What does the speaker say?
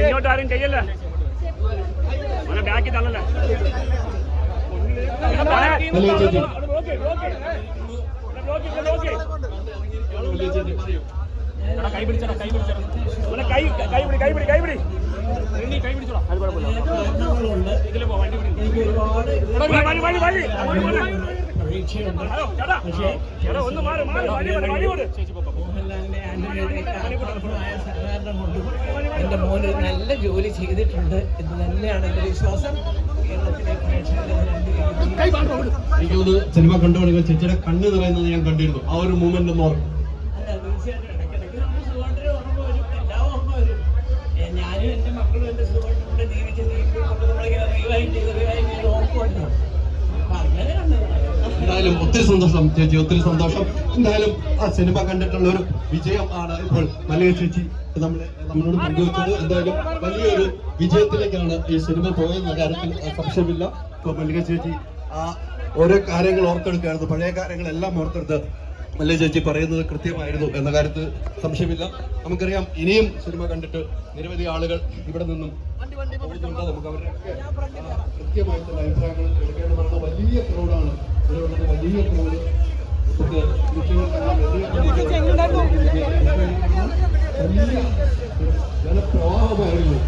ഇങ്ങോട്ട് ആരും ചെയ്യല്ല മോനെ ബാക്കി തള്ളല്ല. കൈ പിടിച്ചടാ കൈ കൈ കൈ പിടി കൈ പിടി കൈ പിടി എന്റെ മോന് ഒരു നല്ല ജോലി ചെയ്തിട്ടുണ്ട് എന്ന് തന്നെയാണ് എന്റെ വിശ്വാസം എനിക്കത് സിനിമ കണ്ടു തോന്നുന്നു സിനിമ കണ്ടുകൊടുക്കുക ചേച്ചിയുടെ കണ്ണ് നിറയുന്നത് ഞാൻ കണ്ടിരുന്നു ആ ഒരു മൂമെന്റ് ഒന്ന് ഓർക്കും എന്തായാലും ഒത്തിരി സന്തോഷം ചേച്ചി ഒത്തിരി സന്തോഷം. എന്തായാലും ആ സിനിമ കണ്ടിട്ടുള്ള ഒരു വിജയം ആണ് ഇപ്പോൾ മലയ ചേച്ചി നമ്മളെ നമ്മളോട് പങ്കുവെച്ചത്. എന്തായാലും വലിയൊരു വിജയത്തിലേക്കാണ് ഈ സിനിമ പോയെന്ന കാര്യത്തിൽ സംശയമില്ല. ഇപ്പൊ മല്ലിക ചേച്ചി ആ ഓരോ കാര്യങ്ങൾ ഓർത്തെടുക്കുകയായിരുന്നു. പഴയ കാര്യങ്ങളെല്ലാം ഓർത്തെടുത്ത് മല്ലിക ചേച്ചി പറയുന്നത് കൃത്യമായിരുന്നു എന്ന കാര്യത്തിൽ സംശയമില്ല. നമുക്കറിയാം ഇനിയും സിനിമ കണ്ടിട്ട് നിരവധി ആളുകൾ ഇവിടെ നിന്നും പോകുന്നുണ്ട് നമുക്ക് അവരുടെ കൃത്യമായിട്ടുള്ള അഭിപ്രായങ്ങൾ എടുക്കേണ്ടതാണ് വലിയ ക്രൗഡാണ് ഇവിടെ വലിയ ക്രൗഡ് വലിയ ജനപ്രവാഹമായിരുന്നു.